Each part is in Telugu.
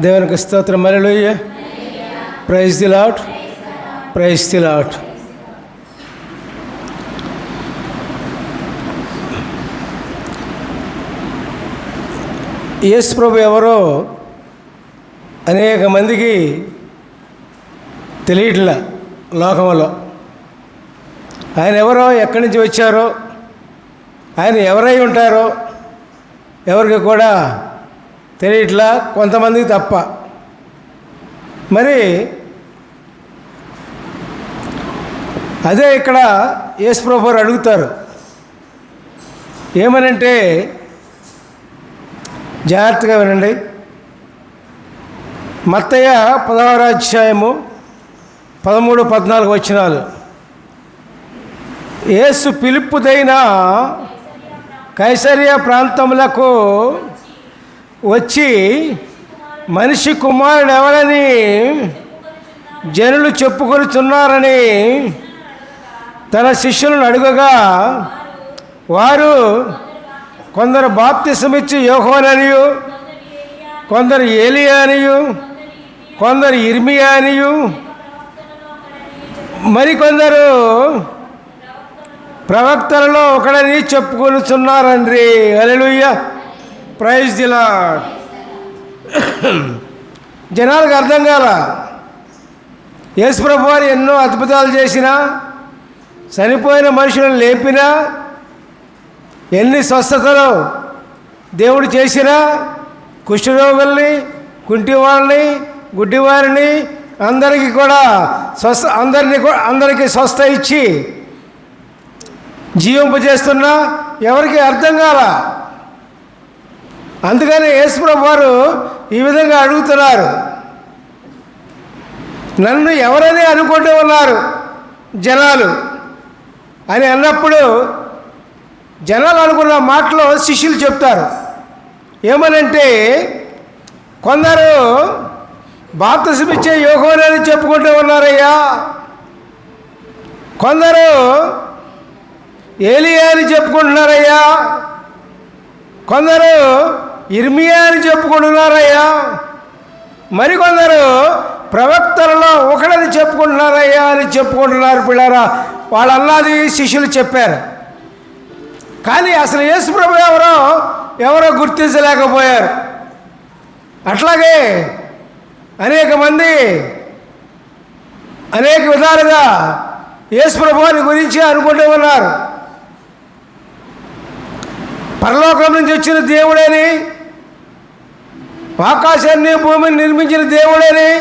దేవునికి స్తోత్రం. మరలుయ్య praise the Lord praise the Lord యేసు ప్రభు ఎవరో అనేక మందికి తెలియట్లా లోకంలో. ఆయన ఎవరో ఎక్కడి నుంచి వచ్చారో ఆయన ఎవరై ఉంటారో ఎవరికి కూడా తెలియట్లా కొంతమందికి తప్ప. మరి అదే ఇక్కడ యేసుప్రభు అడుగుతారు. ఏమనంటే జాగ్రత్తగా వినండి. మత్తయ్య పదహారు అధ్యాయము పదమూడు పద్నాలుగు వచ్చినాలు యేసు పిలుపుదైన కైసరియా ప్రాంతములకు వచ్చి మనిషి కుమారుడు ఎవరని జనులు చెప్పుకొనుచున్నారని తన శిష్యులను అడుగగా వారు కొందరు బాప్తిసమిచ్చి యోహోననియు కొందరు ఏలియానియు కొందరు ఇర్మియానియు మరికొందరు ప్రవక్తలలో ఒకడని చెప్పుకొనిచున్నారండ్రి అలెలుయ్య ప్రైజ్ దిలా జనాలకు అర్థం కాల. యేసుప్రభు వారు ఎన్నో అద్భుతాలు చేసినా చనిపోయిన మనుషులను లేపినా ఎన్ని స్వస్థతలు దేవుడు చేసినా కుష్ఠరోగుల్ని కుంటివాళ్ళని గుడ్డివారిని అందరికీ కూడా స్వస్థ అందరినీ అందరికీ స్వస్థ ఇచ్చి జీవింపజేస్తున్నా. ఎవరికి అర్థం కాలా? అందుకని యేసుప్రభు వారు ఈ విధంగా అడుగుతున్నారు. నన్ను ఎవరని అనుకుంటూ ఉన్నారు జనాలు? అని అన్నప్పుడు జనాలు అనుకున్న మాటలో శిష్యులు చెప్తారు. ఏమనంటే కొందరు బాప్తసమిచ్చే యోగోనని చెప్పుకుంటూ ఉన్నారయ్యా. కొందరు ఏలియా అని చెప్పుకుంటున్నారయ్యా. కొందరు ఇర్మియా అని చెప్పుకుంటున్నారయ్యా. మరికొందరు ప్రవక్తలలో ఒకడని చెప్పుకుంటున్నారయ్యా అని చెప్పుకుంటున్నారు పిల్లరా. వాళ్ళన్నది శిష్యులు చెప్పారు. కానీ అసలు యేసుప్రభు ఎవరో ఎవరో గుర్తించలేకపోయారు. అట్లాగే అనేక మంది అనేక విధాలుగా యేసుప్రభుని గురించి అనుకుంటూ ఉన్నారు. పరలోకం నుంచి వచ్చిన దేవుడని ఆకాశాన్ని భూమిని నిర్మించిన దేవుడని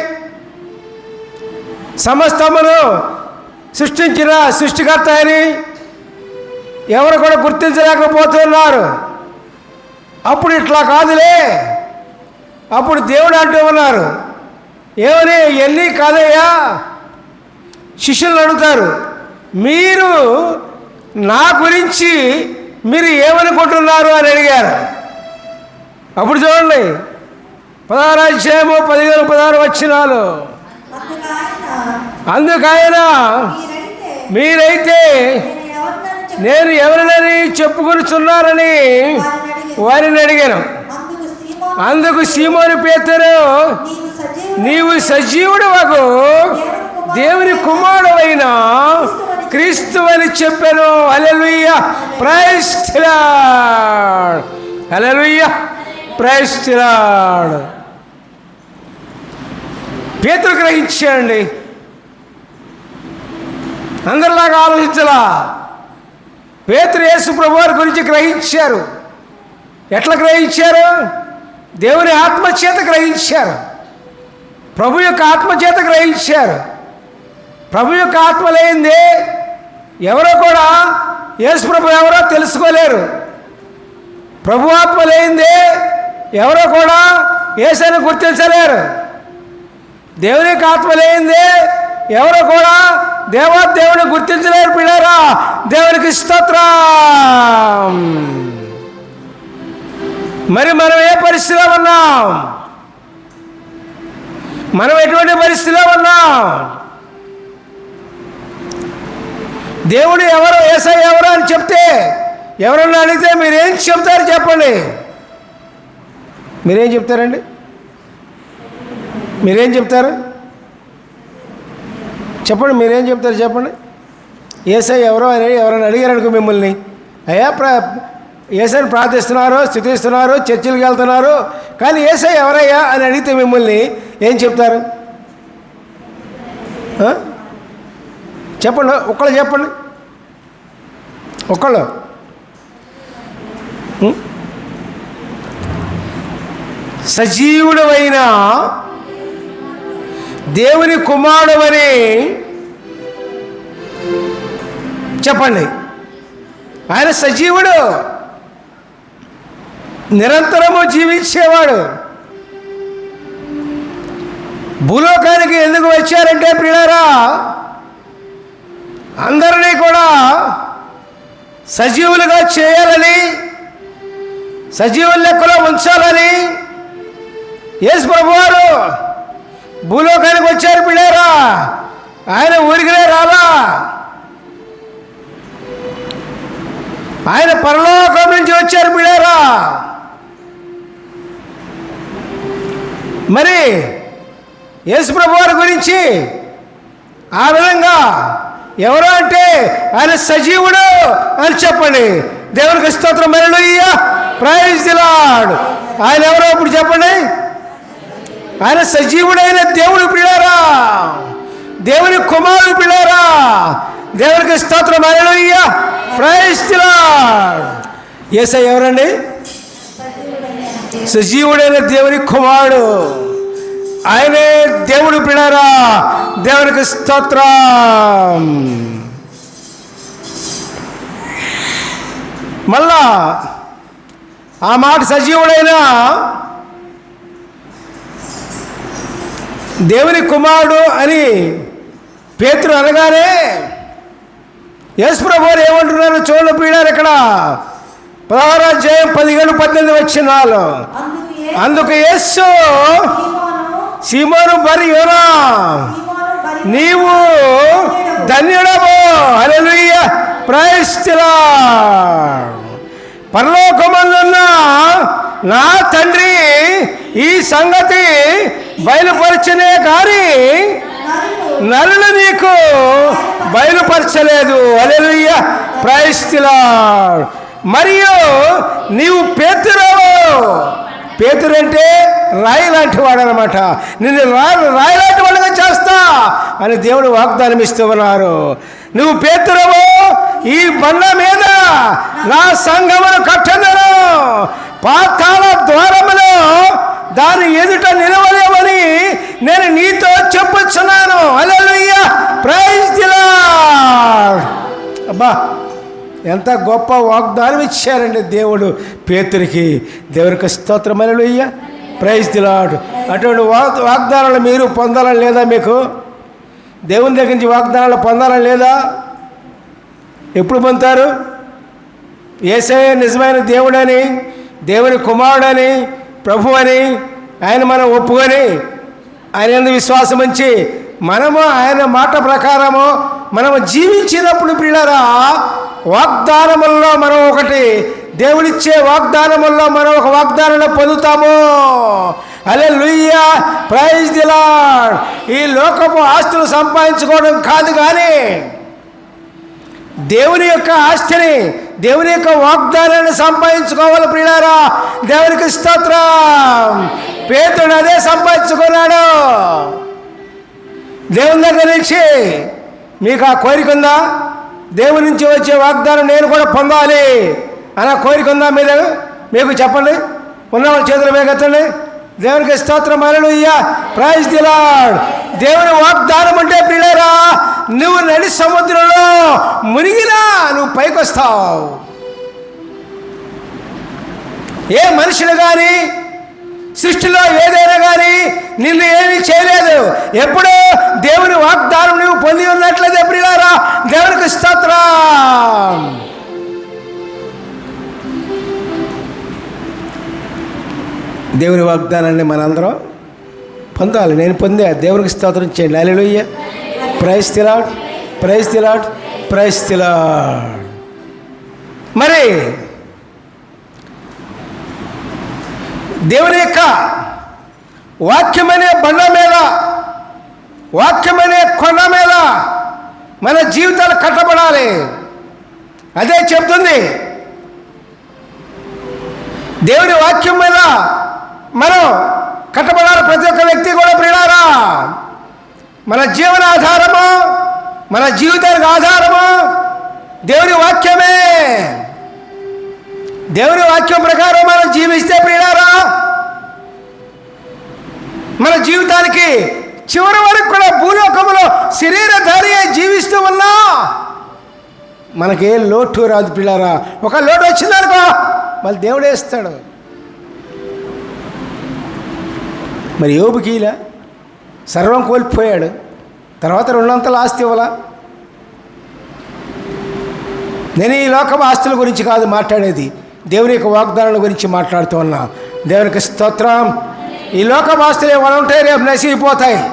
సమస్తమును సృష్టించిన సృష్టికర్త అని ఎవరు కూడా గుర్తించలేకపోతున్నారు. అప్పుడు ఇట్లా కాదులే. అప్పుడు దేవుడు అంటూ ఉన్నారు. ఏమని? ఎన్ని కాదయ్యా? శిష్యులను అడుగుతారు. మీరు నా గురించి మీరు ఏమనుకుంటున్నారు అని అడిగారు. అప్పుడు చూడండి. పదహారు అధ్యాయము పదిహేను పదహారు వచ్చినాలు అందుకైన మీరైతే నేను ఎవరినని చెప్పుకొనిచున్నారని వారిని అడిగాను. అందుకు సీమోని పేతరు నీవు సజీవుడు వగు దేవుని కుమారుడైన క్రీస్తు అని చెప్పాను అలెలుయ్య ప్రైస్లాడ్ అలెలుయ్య ప్రైస్లాడ్ పేతురు గ్రహించాడండి అందరిలాగా ఆలోచించలా. పేతురు యేసు ప్రభు వారి గురించి గ్రహించారు. ఎట్లా గ్రహించారు? దేవుని ఆత్మచేత గ్రహించారు. ప్రభు యొక్క ఆత్మచేత గ్రహించారు. ప్రభు యొక్క ఆత్మ లేనిదే ఎవరో కూడా యేసు ప్రభు ఎవరో తెలుసుకోలేరు. ప్రభు ఆత్మ లేనిదే ఎవరో కూడా యేసని గుర్తించలేరు. దేవుని యొక్క ఆత్మ లేనిదే ఎవరు కూడా దేవా దేవుని గుర్తించలేరు పిల్లరా. దేవునికి స్తోత్రం. మరి మనం ఏ పరిస్థితిలో ఉన్నాం? మనం ఎటువంటి పరిస్థితిలో ఉన్నాం? దేవుడు ఎవరు? ఏసై ఎవరు అని చెప్తే ఎవరన్నా అడిగితే మీరేం చెప్తారు చెప్పండి. మీరేం చెప్తారండి? మీరేం చెప్తారు? చెప్పండి మీరేం చెప్తారు చెప్పండి. ఏసై ఎవరో అని ఎవరైనా అడిగారనుకో మిమ్మల్ని. అయ్యా ప్ర ఏసైని ప్రార్థిస్తున్నారు స్థుతిస్తున్నారు చర్చిలకు వెళ్తున్నారు కానీ ఏసై ఎవరయ్యా అని అడిగితే మిమ్మల్ని ఏం చెప్తారు? చెప్పండి ఒక్కళ్ళు చెప్పండి. ఒక్కళ్ళు. ఉం? సజీవుడమైన దేవుని కుమారుడవని చెప్పండి. ఆయన సజీవుడు. నిరంతరము జీవించేవాడు. భూలోకానికి ఎందుకు వచ్చారంటే ప్రియులారా అందరినీ కూడా సజీవులుగా చేయాలని సజీవుల లెక్కలో ఉంచాలని యేసు ప్రభువారు భూలోకానికి వచ్చారు పిల్లారా? ఆయన ఊరికినే రాలా? ఆయన పరలోకం నుంచి వచ్చారు పిల్లారా? మరి యేసు వారి గురించి ఆ విధంగా ఎవరు అంటే ఆయన సజీవుడు అని చెప్పండి. దేవునికి స్తోత్రం. మరలుయ్య ప్రైజ్ దిలాడ్ ఆయన ఎవరో ఇప్పుడు చెప్పండి? ఆయన సజీవుడైన దేవుడు పిల్లారా? దేవుని కుమారుడు పిల్లారా? దేవునికి స్తోత్రం. మరలుయ్య ప్రైజ్ ఏసై ఎవరండి? సజీవుడైన దేవుని కుమారుడు. ఆయనే దేవుడు పిల్లారా? దేవునికి స్తోత్రం. మళ్ళా ఆ మాట సజీవుడైనా దేవుని కుమారుడు అని పేతురు అనగానే యేసుప్రభు వారు ఏమంటున్నారు చూడ పీడారు ఇక్కడ. పదహారాధ్యాయం పదిహేను పద్దెనిమిది వచ్చిన వాళ్ళు అందుకు యేసు సీమోను మరి యోనా నీవు ధన్యుడము అలలుయ్య ప్రైస్తిలా పరలోకమందున్న నా తండ్రి ఈ సంగతి బయలుపరచనే కానీ నరులు నీకు బయలుపరచలేదు. అలెలుయ్య ప్రైస్తిలా మరియు నీవు పేతురావు. పేతురు అంటే రాయి లాంటి వాడు అనమాట నిన్ను రాయి లాంటి వాడుగా చేస్తా అని దేవుడు వాగ్దానం ఇస్తూ ఉన్నారు. నువ్వు పేతురవు. ఈ బండ మీద నా సంఘమును కట్టనను పాతాల ద్వారములో దాని ఎదుట నిలవలేమని నేను నీతో చెప్పొచ్చున్నాను అలెలుయ్య ప్రైజ్ దిలా అబ్బా ఎంత గొప్ప వాగ్దానం ఇచ్చారండి దేవుడు పేతురికి. దేవునికి స్తోత్రం అలెలుయ్య ప్రైజ్ దిలాడు అటువంటి వాగ్ వాగ్దానాలు మీరు పొందాలని లేదా మీకు? దేవుని దగ్గర నుంచి వాగ్దానాలు పొందాలని లేదా? ఎప్పుడు పొందుతారు? ఏసే నిజమైన దేవుడని దేవుని కుమారుడని ప్రభు అని ఆయన మనం ఒప్పుకొని ఆయన విశ్వాసం ఉంచి మనము ఆయన మాట ప్రకారము మనము జీవించినప్పుడు పిల్లరా వాగ్దానముల్లో మనం ఒకటి దేవుడిచ్చే వాగ్దానముల్లో మనం ఒక వాగ్దానం పొందుతాము. అలే లుయ్యా ప్రైజ్ దిలాడ్ ఈ లోకపు ఆస్తులు సంపాదించుకోవడం కాదు కానీ దేవుని యొక్క ఆస్తిని దేవుని యొక్క వాగ్దానాన్ని సంపాదించుకోవాలి ప్రియులారా. దేవునికి స్తోత్రం. పేతుడు అదే సంపాదించుకున్నాడు. దేవుని దగ్గర నుంచి మీకు ఆ కోరిక ఉందా? దేవుని నుంచి వచ్చే వాగ్దానం నేను కూడా పొందాలి అలా కోరిక ఉందా మీద మీకు చెప్పండి. ఉన్న వాళ్ళ చేతుల మీద ఎత్తండి. దేవునికి స్తోత్రం. అలలుయ్య ప్రైజ్ దిలాడ్ దేవుని వాగ్దానం అంటే పిల్లరా నువ్వు నడి సముద్రంలో మునిగినా నువ్వు పైకొస్తావు. ఏ మనుషులు కానీ సృష్టిలో ఏదైనా కానీ నిన్ను ఏమీ చేయలేదు. ఎప్పుడో దేవుని వాగ్దానం నువ్వు పొంది ఉన్నట్లయితే ప్రియులారా దేవునికి స్తోత్రం. దేవుని వాగ్దానాన్ని మనందరం పొందాలి. నేను పొందే. దేవునికి స్తోత్రం చేయండి. Hallelujah praise the Lord praise the Lord praise the Lord మరి దేవుని యొక్క వాక్యమనే బండ మీద వాక్యమనే కొండ మీద మన జీవితాలు కట్టబడాలి. అదే చెప్తుంది. దేవుని వాక్యం మీద మనం కట్టబడాలి ప్రతి ఒక్క వ్యక్తి కూడా ప్రియారా మన జీవన ఆధారము మన జీవితానికి ఆధారము దేవుని వాక్యమే. దేవుని వాక్యం ప్రకారం మనం జీవిస్తే ప్రియారా మన జీవితానికి చివరి వరకు కూడా భూలోకంలో శరీరధారి జీవిస్తూ ఉన్నా మనకే లోటు రాదు పిల్లారా ఒక లోటు వచ్చిందనుకో మళ్ళీ దేవుడే ఇస్తాడు. మరి యోబుకీలా సర్వం కోల్పోయాడు. తర్వాత రెండంతల ఆస్తి ఇవ్వాల? నేను ఈ లోకం ఆస్తుల గురించి కాదు మాట్లాడేది. దేవుని యొక్క వాగ్దానాల గురించి మాట్లాడుతూ ఉన్నా. దేవునికి స్తోత్రం. ఈ లోకం ఆస్తులు ఏమైనా ఉంటాయి రేపు నశించిపోతాయి.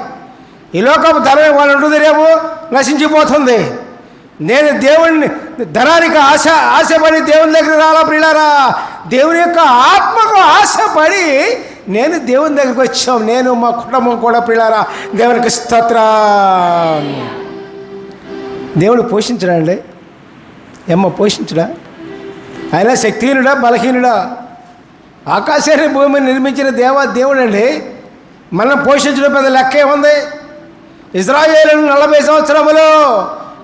ఈ లోకం ధనం ఏమైనా ఉంటుంది రేపు నశించిపోతుంది. నేను దేవుణ్ణి ధనానికి ఆశ ఆశపడి దేవుని దగ్గర రాలా ప్రియులారా? దేవుని యొక్క ఆత్మకు ఆశపడి నేను దేవుని దగ్గరికి వచ్చాం. నేను మా కుటుంబం కూడా పిల్లారా దేవునికి స్తోత్ర. దేవుడు పోషించడా అండి? ఏమ్మ పోషించడా? ఆయన శక్తిహీనుడా బలహీనుడా? ఆకాశాన్ని భూమిని నిర్మించిన దేవా దేవుడు అండి. మనం పోషించడం పెద్ద లెక్క ఏముంది ఇజ్రాయేలు నలభై సంవత్సరములు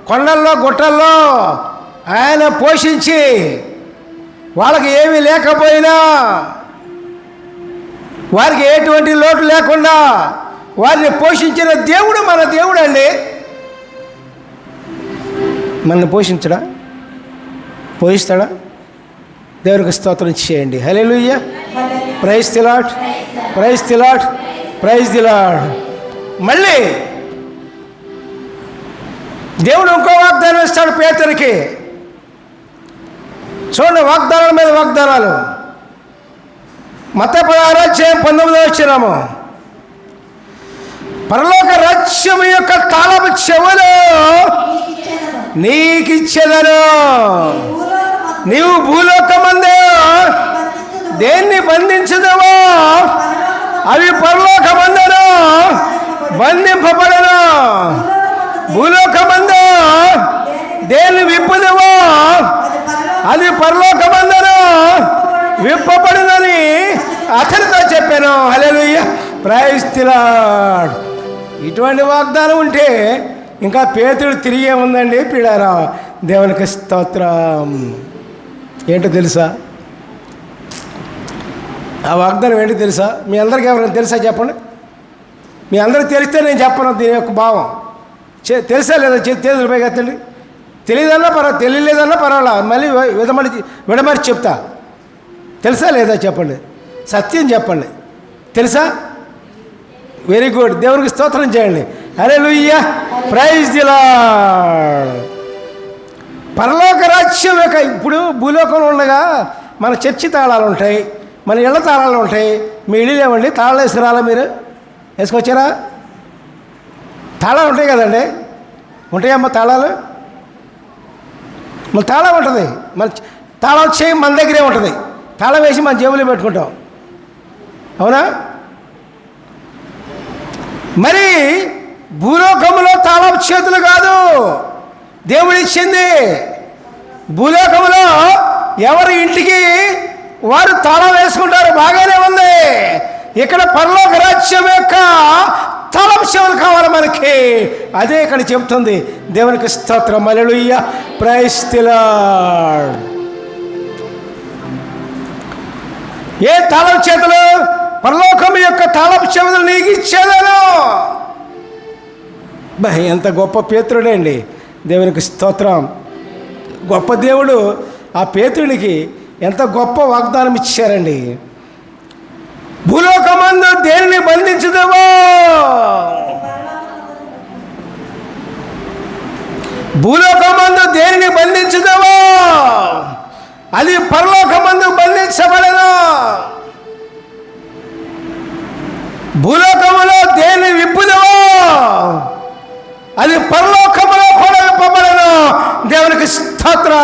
కొండల్లో గుట్టల్లో ఆయన పోషించి వాళ్ళకి ఏమీ లేకపోయినా వారికి ఎటువంటి లోటు లేకుండా వారిని పోషించిన దేవుడు మన దేవుడు అండి. మనల్ని పోషించడా? పోషిస్తాడా? దేవునికి స్తోత్రం చేయండి. హలే praise the Lord praise the Lord praise the Lord మళ్ళీ దేవుడు ఇంకో వాగ్దానం ఇస్తాడు పేదరికి చూడండి వాగ్దానాల మీద వాగ్దానాలు. మత పదారాజ్యం పంతొమ్మిదో వచ్చినాము పరలోక రాజ్యం యొక్క తాళపు చెవులు నీకిచ్చేదను నీవు భూలోకమందే దేన్ని బంధించదవో పరలోకమందు అవి పరలోకమందును బంధింపబడను. భూలోకమందు దేన్ని విప్పుదవో అది పరలోకం విప్పబడినని అతనితో చెప్పాను. హల్లెలూయా. ప్రైస్తిలాడ్ ఇటువంటి వాగ్దానం ఉంటే ఇంకా పేతుడు తిరిగే ఉందండి పీడారా దేవునికి స్తోత్రం. ఏంటో తెలుసా? ఆ వాగ్దానం ఏంటో తెలుసా? మీ అందరికీ ఎవరైనా తెలుసా చెప్పండి? మీ అందరికి తెలిస్తే నేను చెప్పను దీని యొక్క భావం. చే తెలుసా లేదా? చే చేతులు పైకి తెలియదు తెలియదన్నా పర్వాలేదు తెలియలేదన్నా పర్వాలా. మళ్ళీ వి- విడమడి విడమరి చెప్తా. తెలుసా లేదా చెప్పండి? సత్యం చెప్పండి. తెలుసా? వెరీ గుడ్ దేవునికి స్తోత్రం చేయండి. అరే లుయ్యా ప్రైజ్ దిలా పరలోక రాజ్యం యొక్క ఇప్పుడు భూలోకంలో ఉండగా మన చర్చి తాళాలు ఉంటాయి మన ఇళ్ళ తాళాలు ఉంటాయి. మీ ఇళ్ళు లేవండి. తాళాలు వేసుకురాలా మీరు? వేసుకొచ్చారా? తాళాలు ఉంటాయి కదండి. ఉంటాయమ్మా తాళాలు? మన తాళం ఉంటుంది. మన తాళం చేయి మన దగ్గరే ఉంటుంది. తాళం వేసి మన జేబులో పెట్టుకుంటాం. అవునా? మరి భూలోకములో తాళం చేతులు కాదు. దేవుడు ఇచ్చింది. భూలోకములో ఎవరి ఇంటికి వారు తాళం వేసుకుంటారు బాగానే ఉంది. ఇక్కడ పరలోక రాజ్యం యొక్క తాళం చెవులు కావాలి మనకి. అదే ఇక్కడ చెప్తుంది. దేవునికి స్తోత్రం. మలలుయ్య ప్రైస్తిలాడ్ ఏ తాళం చేతులు? పరలోకం యొక్క తాళపు చెవులు నీకు ఇచ్చేదను. ఎంత గొప్ప పేతుడే అండి దేవునికి స్తోత్రం. గొప్ప దేవుడు ఆ పేతుడికి ఎంత గొప్ప వాగ్దానం ఇచ్చారండి. భూలోకమందు దేనిని బంధించదేమో భూలోకమందు దేనిని బంధించదేమో అది పరలోకమందు బంధించబడను. భూలోకములో దేని విప్పుదవో అది పరలోకములో కూడా విప్పబడను. దేవునికి స్తోత్రం.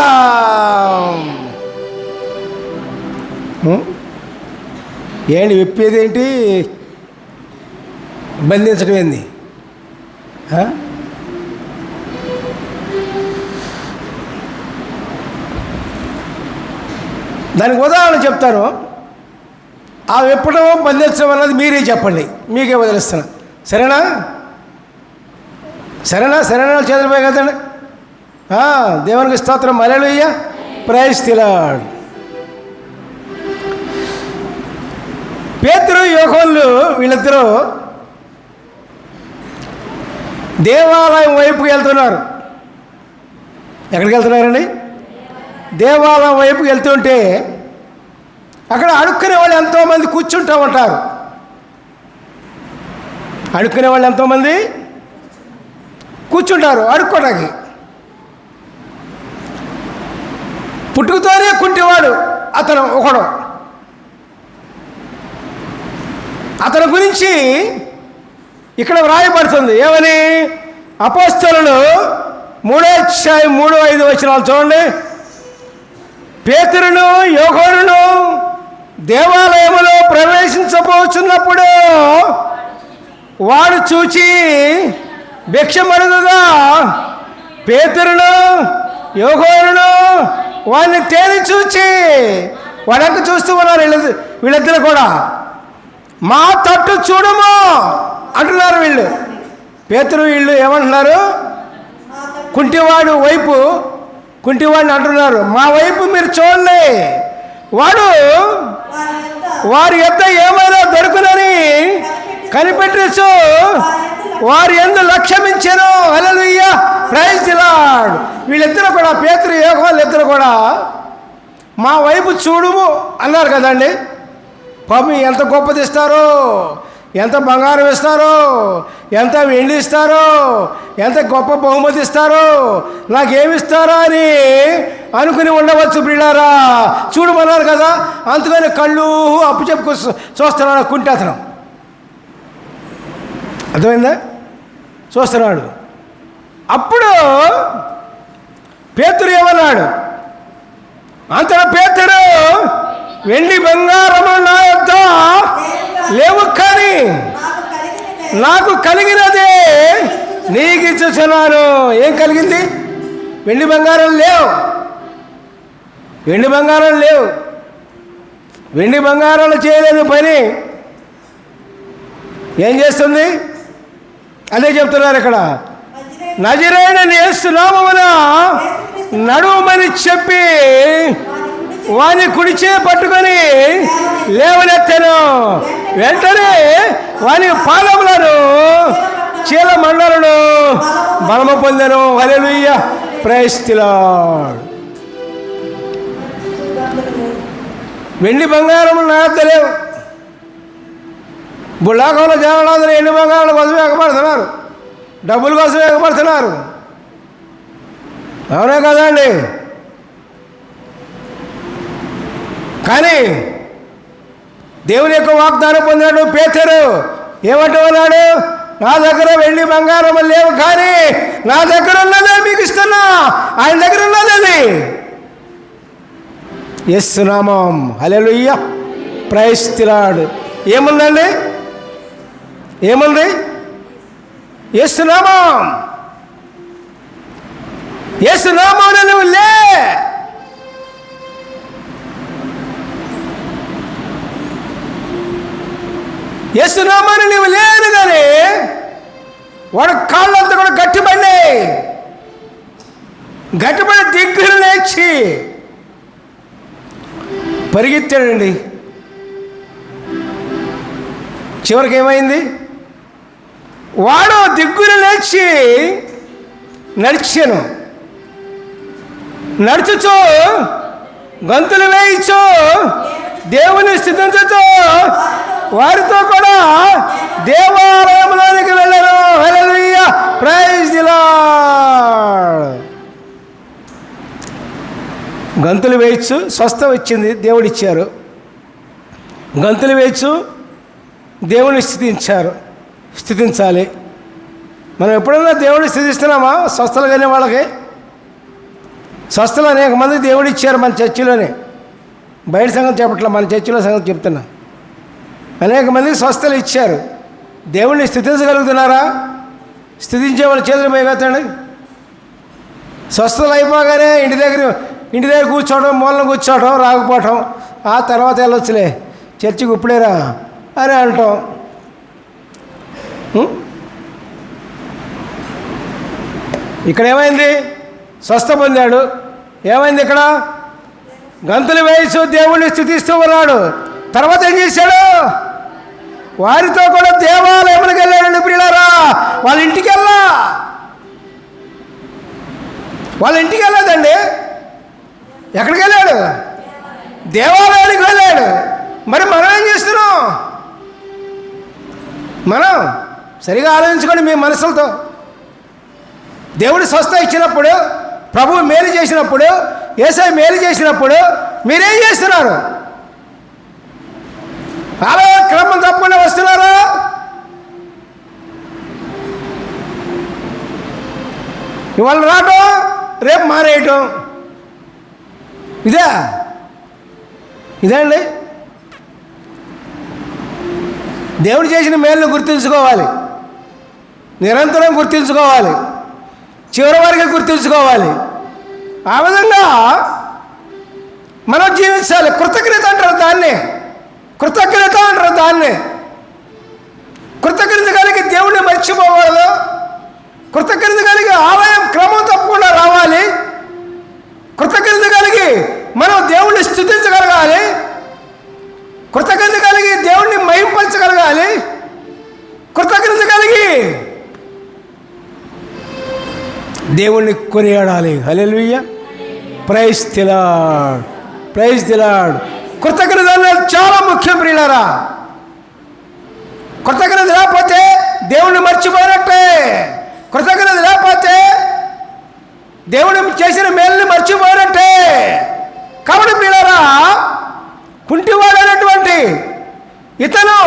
ఏంటి విప్పేది ఏంటి బంధించడం ఏంది? దానికి ఉదాహరణ చెప్తాను. ఆ విప్పడం బంధించడం అన్నది మీరే చెప్పండి. మీకే వదిలిస్తున్నా. సరేనా? సరేనా? సరేనా? చేతులపై కదండి దేవునికి స్తోత్రం. మరలుయ్య ప్రైజ్ తిలాడ్ పేతురు యోగోళ్ళు వీళ్ళిద్దరూ దేవాలయం వైపుకి వెళ్తున్నారు. ఎక్కడికి వెళ్తున్నారండి? దేవాలయం వైపు వెళ్తుంటే అక్కడ అడుక్కునే వాళ్ళు ఎంతోమంది కూర్చుంటూ ఉంటారు. అడుక్కునే వాళ్ళు ఎంతోమంది కూర్చుంటారు అడుక్కోడానికి పుట్టుకతోనే కుంటివాడు అతను ఒకడు. అతని గురించి ఇక్కడ వ్రాయబడుతుంది. ఏమని? అపోస్తలు మూడో అధ్యాయం మూడో ఐదు వచ్చినాలు చూడండి. పేతురును యోగోనును దేవాలయములో ప్రవేశించబోచున్నప్పుడు వాడు చూచి భిక్షమడుగుగా పేతురును యోగోరును వాడిని తేలి చూచి వాడంక చూస్తూ ఉన్నారు వీళ్ళ వీళ్ళిద్దరు కూడా. మా తట్టు చూడము అంటున్నారు వీళ్ళు. పేతురు వీళ్ళు ఏమంటున్నారు? కుంటివాడు వైపు కుంటివాడిని అంటున్నారు మా వైపు మీరు చూడలే వాడు వారి యొక్క ఏమైనా దొరుకునని కనిపెట్టచ్చు వారి ఎందు లక్ష్యమించాను. అలలుయ్య ప్రైజ్ లార్డ్ వీళ్ళిద్దరూ కూడా పేతురు యోగ వాళ్ళిద్దరు కూడా మా వైపు చూడుము అన్నారు కదండి. పాపం ఎంత గొప్పది ఇస్తారో ఎంత బంగారం ఇస్తారో? ఎంత వెండి ఇస్తారో? ఎంత గొప్ప బహుమతి ఇస్తారో? నాకేమిస్తారా అని అనుకుని ఉండవచ్చు బిళ్ళారా? చూడమన్నారు కదా అందుకని కళ్ళు అప్పు చెప్పుకు చూస్తున్నాడు కుంటే అతను అర్థమైందా? చూస్తున్నాడు. అప్పుడు పేతురు ఏమన్నాడు? అంతటా పేతుడు వెండి బంగారము నా యొక్క లేవు కానీ నాకు కలిగినదే నీకు ఇచ్చుచున్నాను ఏం కలిగింది? వెండి బంగారం లేవు. వెండి బంగారం లేవు. వెండి బంగారాలు చేయలేదు పని ఏం చేస్తుంది? అదే చెప్తున్నారు ఇక్కడ. నజరైన నేస్తున్నామన నడుమని చెప్పి వాని కుడిచే పట్టుకొని లేవనెత్తాను. వెంటనే వాని పాదములను చీల మండలను బలము పొందను. వలెలుయ్య ప్రైస్తిలాడ్ వెండి బంగారం నాగలేవు బుల్లాకంలో జనాలందరూ ఎండి బంగారాల కోసం ఎగపడుతున్నారు డబ్బుల కోసం ఎగపడుతున్నారు అవునా కదా అండి కానీ దేవుని యొక్క వాగ్దానం పొందాడు పేతరు ఏమంటున్నాడు నా దగ్గర వెళ్ళి బంగారం లేవు కానీ నా దగ్గర ఉన్నదే మీకు ఇస్తున్నా. ఆయన దగ్గర ఉన్నది ఎస్సునామం హలెలుయ్య ప్రైస్తిలాడు ఏముందండి? ఏముంది? ఎస్సునామం ఎస్సునామం నువ్వు లే ఎస్సునామాని నువ్వు లేదు కానీ వాడు కాళ్ళంతా కూడా గట్టిపడి గట్టిపడి దిగ్గులు లేచి పరిగెత్తాడండి. చివరికి ఏమైంది? వాడు దిగ్గులు లేచి నడిచాను. నడుచుచు గంతులు వేయించు దేవుని స్థితించుచు వారితో కూడా దేవాలయంలోనికి వెళ్ళారు. ప్రైజ్ గంతులు వేయచ్చు. స్వస్థ వచ్చింది దేవుడిచ్చారు గంతులు వేయచ్చు. దేవుని స్థితించారు. స్థితించాలి. మనం ఎప్పుడైనా దేవుడిని స్థితిస్తున్నామా? స్వస్థలు కానీ వాళ్ళకి? స్వస్థలు అనేక మంది దేవుడిచ్చారు మన చర్చిలోనే. బయట సంగతి చెప్పట్లే. మన చర్చిలో సంగతి చెప్తున్నా. అనేక మంది స్వస్థలు ఇచ్చారు. దేవుణ్ణి స్థుతించగలుగుతున్నారా? స్థుతించే వాళ్ళ చేతులు పైకెత్తండి స్వస్థలు అయిపోగానే ఇంటి దగ్గర ఇంటి దగ్గర కూర్చోవడం మూలన కూర్చోవడం రాకపోవటం ఆ తర్వాత వెళ్ళొచ్చులే. చర్చికి ఇప్పుడేరా? అని అంటాం. ఇక్కడ ఏమైంది? స్వస్థ పొందాడు. ఏమైంది ఇక్కడ? గంతులు వేయచ్చు దేవుణ్ణి స్థుతిస్తూ ఉన్నాడు. తర్వాత ఏం చేశాడు? వారితో కూడా దేవాలయములకు వెళ్ళాడండి ప్రియులారా. వాళ్ళ ఇంటికి వెళ్ళా వాళ్ళ ఇంటికి వెళ్ళలేదండి ఎక్కడికి వెళ్ళాడు? దేవాలయానికి వెళ్ళాడు. మరి మనం ఏం చేస్తున్నాం? మనం సరిగా ఆలోచించుకోండి మీ మనసులతో దేవుడు స్వస్థ ఇచ్చినప్పుడు ప్రభువు మేలు చేసినప్పుడు ఏసై మేలు చేసినప్పుడు మీరేం చేస్తున్నారు? అలా క్రమం తప్పకుండా వస్తున్నారా. ఇవాళ రావటం రేపు మానేయటం ఇదే? ఇదే అండి దేవుడు చేసిన మేలును గుర్తుంచుకోవాలి. నిరంతరం గుర్తుంచుకోవాలి. చివరి వరకు గుర్తుంచుకోవాలి. ఆ విధంగా మనం జీవించాలి. కృతజ్ఞత అంటారు దాన్ని. కృతజ్ఞత అంటారు దాన్ని. కృతజ్ఞత కలిగి దేవుడిని మర్చిపోకూడదు కృతజ్ఞత కలిగి ఆలయం క్రమం తప్పకుండా రావాలి. కృతజ్ఞత కలిగి మనం దేవుణ్ణి స్థుతించగలగాలి. కృతజ్ఞత కలిగి దేవుణ్ణి మహింపరచగలగాలి. కృతజ్ఞత కలిగి దేవుణ్ణి కొనియాడాలి. హల్లెలూయా. ప్రైజ్ తిలాడ్ ప్రైజ్ తిలాడ్ కృతజ్ఞత చాలా ముఖ్యం ప్రియులరా. కృతజ్ఞత లేకపోతే దేవుణ్ణి మర్చిపోయినట్టే. కృతజ్ఞత లేకపోతే దేవుడు చేసిన మేలుని మర్చిపోయినట్టే. కాబట్టి ప్రియులరా కుంటివాడైనటువంటి ఇతను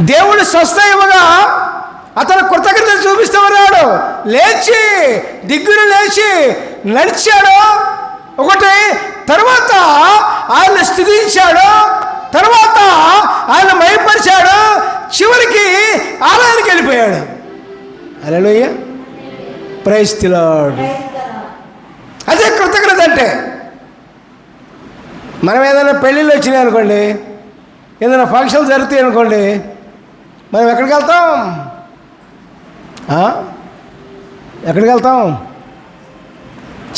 దేవుడు స్వస్థ ఇవ్వగా అతను కృతజ్ఞత చూపిస్తూ ఉన్నాడు. లేచి దిగ్గును లేచి నడిచాడు. ఒకటి తర్వాత ఆయన స్థుతించాడు తర్వాత ఆయన మయపరిచాడు చివరికి ఆలయానికి వెళ్ళిపోయాడు. అలలోయ్య ప్రైస్తిలాడు అదే కృతజ్ఞత అంటే. మనం ఏదైనా పెళ్ళిళ్ళు వచ్చినాయి అనుకోండి ఏదైనా ఫంక్షన్ జరుగుతాయి అనుకోండి మనం ఎక్కడికి వెళ్తాం? ఎక్కడికి వెళ్తాం?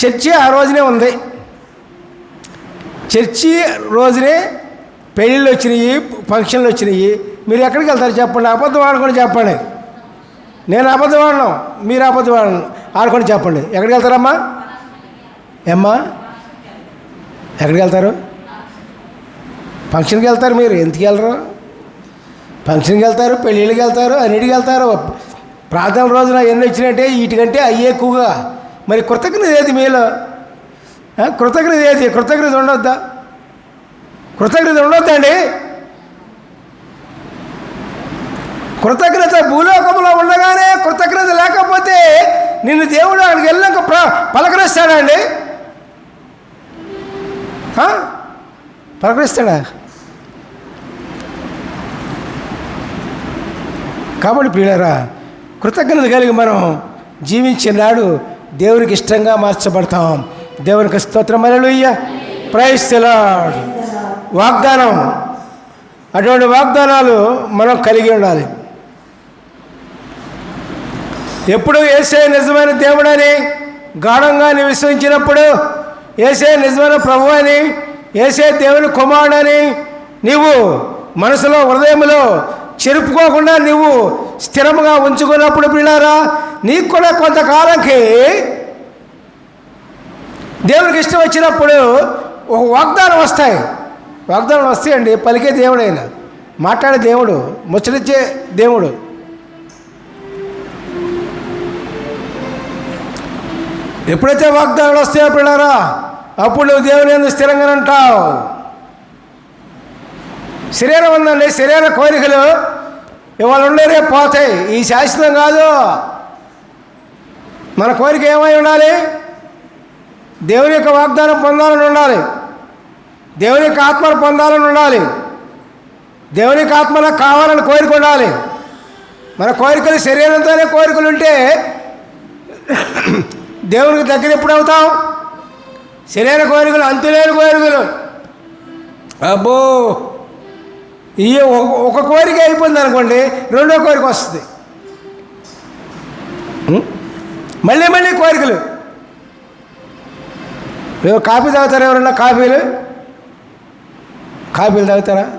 చర్చి ఆ రోజునే ఉంది. చర్చి రోజునే పెళ్ళిళ్ళు వచ్చినాయి ఫంక్షన్లు వచ్చినాయి. మీరు ఎక్కడికి వెళ్తారు చెప్పండి? అబద్ధం ఆడుకొని చెప్పండి. నేను అబద్ధం ఆడను మీరు అబద్ధం ఆడను ఆడుకొని చెప్పండి. ఎక్కడికి వెళ్తారమ్మా? ఏమ్మా? ఎక్కడికి వెళ్తారు? ఫంక్షన్కి వెళ్తారు మీరు. ఎందుకు వెళ్ళరు? ఫంక్షన్కి వెళ్తారు పెళ్ళిళ్ళకి వెళ్తారు అన్నిటికి వెళ్తారు. ప్రార్థన రోజున ఎన్ని వచ్చినట్టే వీటికంటే అయ్యే ఎక్కువగా. మరి కృతజ్ఞత ఏది మీలో? కృతజ్ఞత ఏది? కృతజ్ఞత ఉండొద్దా? కృతజ్ఞత ఉండొద్దండి. కృతజ్ఞత భూలోకంలో ఉండగానే కృతజ్ఞత లేకపోతే నిన్ను దేవుడు అక్కడికి వెళ్ళాక ప్ర పలకరిస్తాడండి. ఆ? పలకరిస్తాడా? కాబట్టి ప్రియులరా కృతజ్ఞత కలిగి మనం జీవించిన నాడు దేవునికి ఇష్టంగా మార్చబడతాం. దేవునికి స్తోత్రం అలలుయ్య ప్రైస్తలాడ్ వాగ్దానం. అటువంటి వాగ్దానాలు మనం కలిగి ఉండాలి. ఎప్పుడు ఏసే నిజమైన దేవుడని గాఢంగా నివసించినప్పుడు విశ్వసించినప్పుడు ఏసే నిజమైన ప్రభు అని ఏసే దేవుని కుమారుడని నీవు మనసులో హృదయంలో చెరుపుకోకుండా నువ్వు స్థిరముగా ఉంచుకున్నప్పుడు పిల్లారా నీకు కూడా కొంతకాలంకి దేవునికి ఇష్టం వచ్చినప్పుడు ఒక వాగ్దానం వస్తాయి. వాగ్దానం వస్తాయండి పలికే దేవుడైన. మాట్లాడే దేవుడు ముచ్చరించే దేవుడు. ఎప్పుడైతే వాగ్దానాలు వస్తాయో పిల్లరా అప్పుడు నువ్వు దేవుని ఎందుకు స్థిరంగా ఉంటావు. శరీరం ఉందండి శరీర కోరికలు ఇవాళ ఉండేరే పోతాయి. ఈ శాశ్వతం కాదు. మన కోరిక ఏమై ఉండాలి? దేవుని యొక్క వాగ్దానం పొందాలని ఉండాలి. దేవుని యొక్క ఆత్మను పొందాలని ఉండాలి. దేవునికి యొక్క నాకు కావాలని కోరిక ఉండాలి. మన కోరికలు శరీరంతోనే కోరికలు ఉంటే దేవునికి దగ్గర ఎప్పుడు అవుతాం శరీర కోరికలు అంతులేని కోరికలు. అబ్బో! ఈ ఒక- ఒక కోరిక అయిపోయింది అనుకోండి రెండో కోరిక వస్తుంది. మళ్ళీ మళ్ళీ కోరికలు. కాఫీ తాగుతారా ఎవరన్నా? కాఫీలు? కాఫీలు తాగుతారా?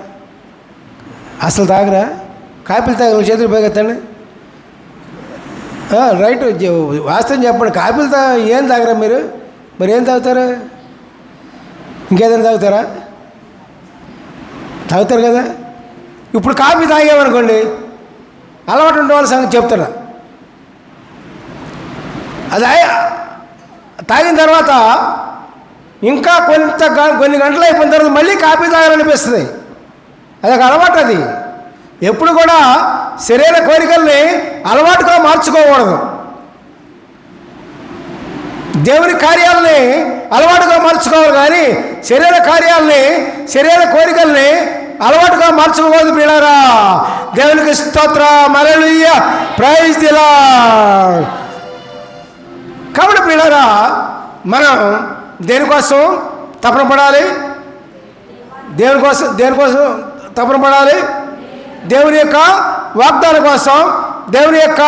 అసలు తాగరా? కాఫీలు తాగరు చేతులు పోగెత్తండి రైట్ వాస్తవం చెప్పండి. కాఫీలు తా ఏం తాగరా మీరు? మరి ఏం తాగుతారు? ఇంకేదైనా తాగుతారా? తాగుతారు కదా? ఇప్పుడు కాఫీ తాగామనుకోండి అలవాటు ఉండేవాళ్ళ సంగతి చెప్తున్నా. అది తాగిన తర్వాత ఇంకా కొంత కొన్ని గంటలు అయిపోయిన తర్వాత మళ్ళీ కాఫీ తాగాలనిపిస్తుంది. అదొక అలవాటు అది. ఎప్పుడు కూడా శరీర కోరికల్ని అలవాటుగా మార్చుకోకూడదు. దేవుని కార్యాలని అలవాటుగా మార్చుకోవాలి కానీ శరీర కార్యాలని శరీర కోరికల్ని అలవాటుగా మార్చుకోకూడదు పిల్లరా దేవునికి స్తోత్ర. మరలుయ్య ప్రైజ్ దిలా కాబట్టి పిల్లరా మనం దేనికోసం తపన పడాలి? దేనికోసం దేనికోసం తపన పడాలి? దేవుని యొక్క వాగ్దానం కోసం దేవుని యొక్క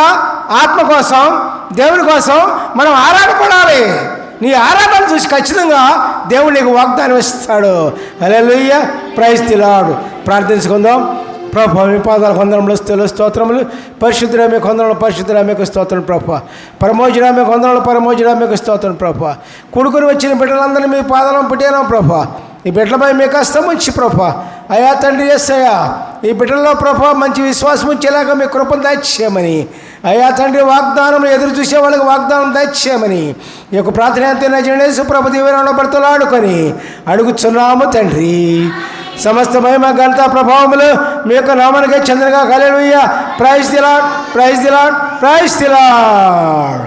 ఆత్మ కోసం దేవుని కోసం మనం ఆరాటపడాలి నీ ఆరాటాన్ని చూసి ఖచ్చితంగా దేవుడు నీకు వాగ్దానం ఇస్తాడు. అలా ప్రైజ్ తిలాడు ప్రార్థించుకుందాం. ప్రభు మీ పాదాల కొందరంలో స్థుతులు స్తోత్రములు. పరిశుద్ధురామే కొందరంలో పరిశుద్ధురామేకు స్తోత్రం ప్రభు. పరమోజురామే కొందరంలో పరమోజురామేకు స్తోత్రం ప్రభు. కొడుకుని వచ్చిన బిడ్డలందరినీ మీ పాదాలను పెట్టాను ప్రభు? ఈ బిడ్డలపై మీ కష్టం ఉంచి ప్రభు. అయా తండ్రి అయ్యా ఈ బిడ్డల్లో ప్రభు మంచి విశ్వాసం ఉంచేలాగా మీ కృపను దాచేయమని అయా తండ్రి వాగ్దానం ఎదురు చూసే వాళ్ళకి వాగ్దానం దయచేయమని ఈ యొక్క ప్రార్థన నజనేసు ప్రభు దీవెనలో ఆడుకొని అడుగుచున్నాము తండ్రి. సమస్త మహిమ ఘనత ప్రభావములు మీ యొక్క నామానికే చంద్రగా కలెలుయ్య praise the Lord praise the Lord praise the Lord